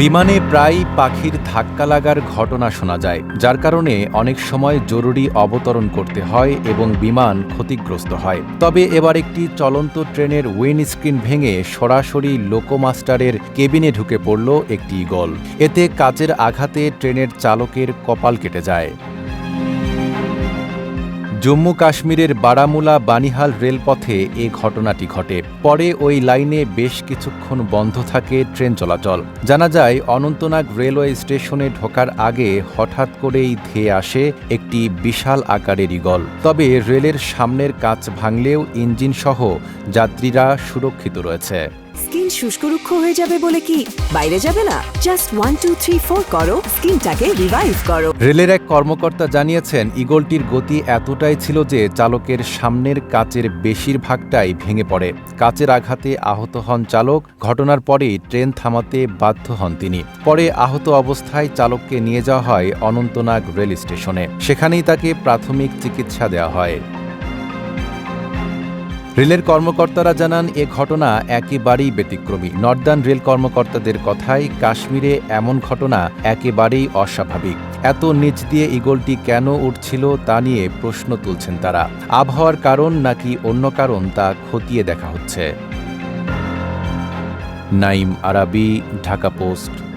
বিমানে প্রায় পাখির ধাক্কা লাগার ঘটনা শোনা যায়, যার কারণে অনেক সময় জরুরি অবতরণ করতে হয় এবং বিমান ক্ষতিগ্রস্ত হয়। তবে এবার একটি চলন্ত ট্রেনের উইন্ডস্ক্রিন ভেঙে সরাসরি লোকোমাস্টারের কেবিনে ঢুকে পড়ল একটি ইগল এতে কাচের আঘাতে ট্রেনের চালকের কপাল কেটে যায়। জম্মু কাশ্মীরের বারামুলা বানিহাল রেলপথে এ ঘটনাটি ঘটে। পরে ওই লাইনে বেশ কিছুক্ষণ বন্ধ থাকে ট্রেন চলাচল। জানা যায়, অনন্তনাগ রেলওয়ে স্টেশনে ঢোকার আগে হঠাৎ করেই ধেয়ে আসে একটি বিশাল আকারের ইগল তবে রেলের সামনের কাচ ভাঙলেও ইঞ্জিনসহ যাত্রীরা সুরক্ষিত রয়েছে। স্কিন শুষ্ক রুক্ষ হয়ে যাবে বলে কি? বাইরে যাবে না। Just one two three four করো। স্কিনটাকে রিভাইভ করো। রেলের এক কর্মকর্তা জানিয়েছেন ইগলটির গতি এতটাই ছিল যে চালকের সামনের কাচের বেশিরভাগটাই ভেঙে পড়ে। কাচের আঘাতে আহত হন চালক। ঘটনার পরেই ট্রেন থামাতে বাধ্য হন তিনি। পরে আহত অবস্থায় চালককে নিয়ে যাওয়া হয় অনন্তনাগ রেল স্টেশনে। সেখানেই তাকে প্রাথমিক চিকিৎসা দেওয়া হয়। রেলের কর্মকর্তারা জানান, এ ঘটনা একেবারেই ব্যতিক্রমী। নর্দার্ন রেল কর্মকর্তাদের কথায়, কাশ্মীরে এমন ঘটনা একেবারেই অস্বাভাবিক। এত নিচ দিয়ে ইগলটি কেন উঠছিল তা নিয়ে প্রশ্ন তুলছেন তারা। আবহাওয়ার কারণ নাকি অন্য কারণ তা খতিয়ে দেখা হচ্ছে। নাইম আরাবি, ঢাকা পোস্ট।